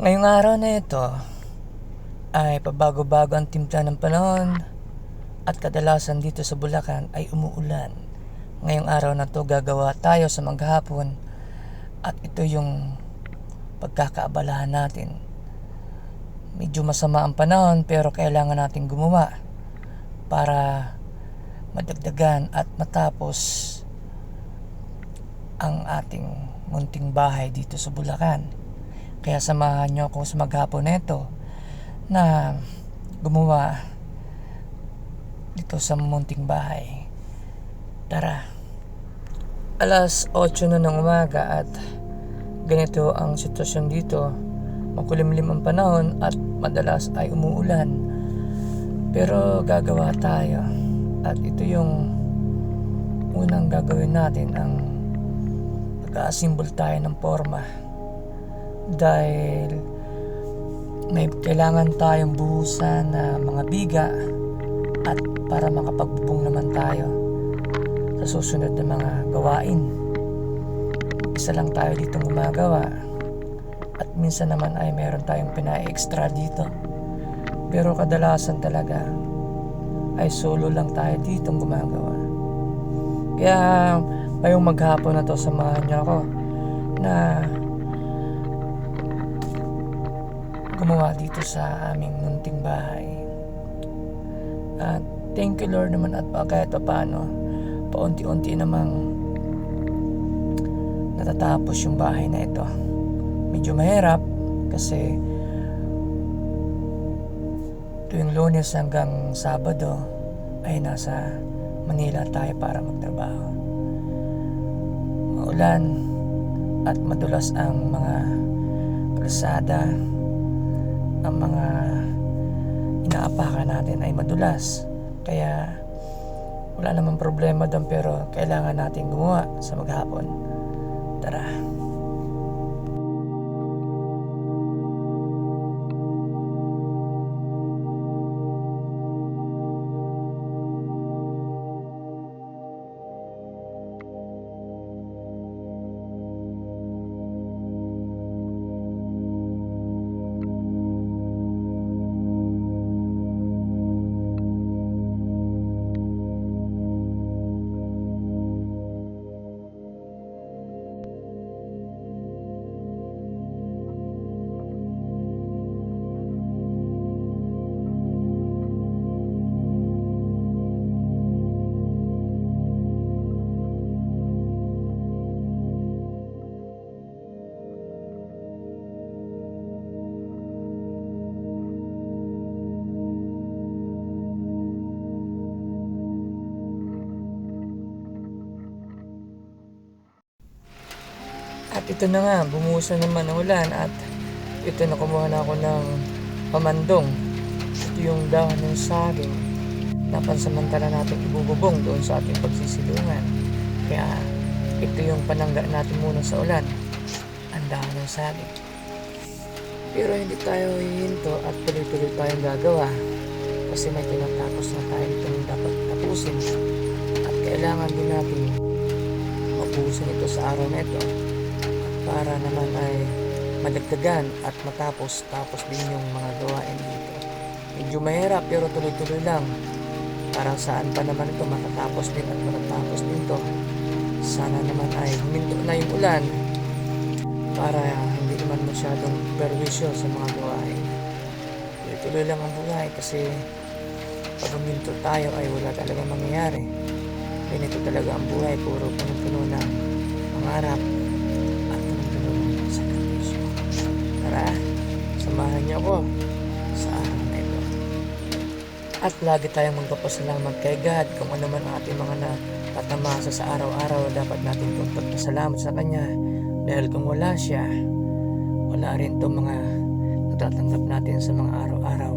Ngayong araw na ito ay pabago-bago ang timpla ng panahon at kadalasan dito sa Bulacan ay umuulan. Ngayong araw na to gagawa tayo sa maghapon at ito yung pagkakaabalahan natin. Medyo masama ang panahon pero kailangan natin gumawa para madagdagan at matapos ang ating munting bahay dito sa Bulacan. Kaya samahan nyo ako sa maghapon nito na gumawa dito sa munting bahay. Tara. Alas 8 na ng umaga at ganito ang sitwasyon dito. Makulimlim ang panahon at madalas ay umuulan. Pero gagawa tayo. At ito yung unang gagawin natin ang mag-aasimbol tayo ng forma. Dahil may kailangan tayong buhusan na mga biga at para makapagbubong naman tayo sa susunod na mga gawain. Isa lang tayo dito gumagawa at minsan naman ay meron tayong pina-extra dito. Pero kadalasan talaga ay solo lang tayo dito gumagawa. Kaya ngayong maghapon na to samahan niyo ako na gumawa dito sa aming munting bahay. At thank you Lord naman at pa kahit pa paano, paunti-unti namang natatapos yung bahay na ito. Medyo mahirap kasi tuwing lunes hanggang sabado ay nasa Manila tayo para magtrabaho. Maulan at madulas ang mga kalsada ang mga inaapakan natin ay madulas. Kaya wala namang problema doon pero kailangan natin gumawa sa maghapon. Tara. Ito na nga, bumuso naman ang ulan at ito na kumuha na ako ng pamandong. Ito yung dahon ng saging na pansamantala natin ibububong doon sa ating pagsisilungan. Kaya ito yung panangga natin muna sa ulan. Ang dahon ng saging. Pero hindi tayo hihinto at tuloy-tuloy tayong gagawa kasi may tinatapos na tayo itong dapat tapusin at kailangan din natin mapusin ito sa araw na ito para naman ay madagdagan at matapos tapos din yung mga gawain dito. Medyo mahirap pero tuloy-tuloy lang. Para saan pa naman ito matatapos din at matatapos din to. Sana naman ay huminto na yung ulan para hindi naman masyadong perwisyo sa mga gawain. Tuloy-tuloy lang ang buhay kasi pag huminto tayo ay wala talaga mangyayari. Ganito talaga ang buhay, puro puno-puno ng pangarap niyo ako sa araw ito. At lagi tayong magpapasalamat kay God kung ano man ating mga natatamasa sa araw-araw dapat natin itong pagpasalamat sa Kanya. Dahil kung wala siya, wala rin itong mga natatanggap natin sa mga araw-araw